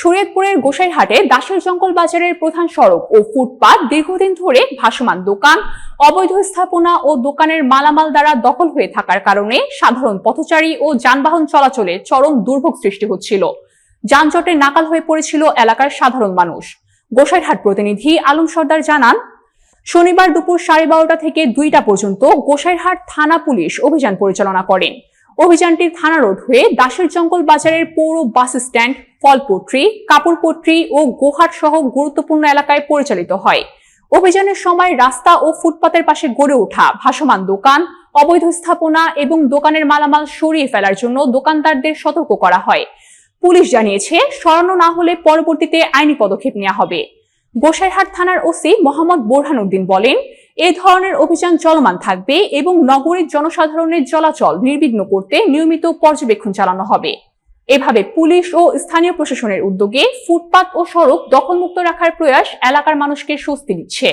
শরীয়তপুরের গোসাইরহাটে দাসের জঙ্গল বাজারের প্রধান সড়ক ও ফুটপাত দীর্ঘদিন ধরে ভাসমান দোকান, অবৈধ স্থাপনা ও দোকানের মালামাল দ্বারা দখল হয়ে থাকার কারণে সাধারণ পথচারী ও যানবাহন চলাচলে চরম দুর্ভোগ সৃষ্টি হচ্ছিল। যানজটে নাকাল হয়ে পড়েছিল এলাকার সাধারণ মানুষ। গোসাইরহাট প্রতিনিধি আলম সর্দার জানান, শনিবার দুপুর সাড়ে বারোটা থেকে দুইটা পর্যন্ত গোসাইরহাট থানা পুলিশ অভিযান পরিচালনা করেন। অভিযানটি থানা রোড হয়ে দাসের জঙ্গল বাজারের পৌর বাস স্ট্যান্ড ফলপট্রি কাপড়পট্রি ও গোহাট সহ গুরুত্বপূর্ণ এলাকায় পরিচালিত হয়। অভিযানের সময় রাস্তা ও ফুটপাতের পাশে গড়ে ওঠা ভাসমান দোকান, অবৈধ স্থাপনা এবং দোকানের মালামাল সরিয়ে ফেলার জন্য দোকানদারদের সতর্ক করা হয়। পুলিশ জানিয়েছে, সরানো না হলে পরবর্তীতে আইনি পদক্ষেপ নেওয়া হবে। গোসাইরহাট থানার ওসি মোহাম্মদ বোরহান উদ্দিন বলেন, এ ধরনের অভিযান চলমান থাকবে এবং নগরীর জনসাধারণের চলাচল নির্বিঘ্ন করতে নিয়মিত পর্যবেক্ষণ চালানো হবে। এভাবে পুলিশ ও স্থানীয় প্রশাসনের উদ্যোগে ফুটপাত ও সড়ক দখলমুক্ত রাখার প্রয়াস এলাকার মানুষকে স্বস্তি দিচ্ছে।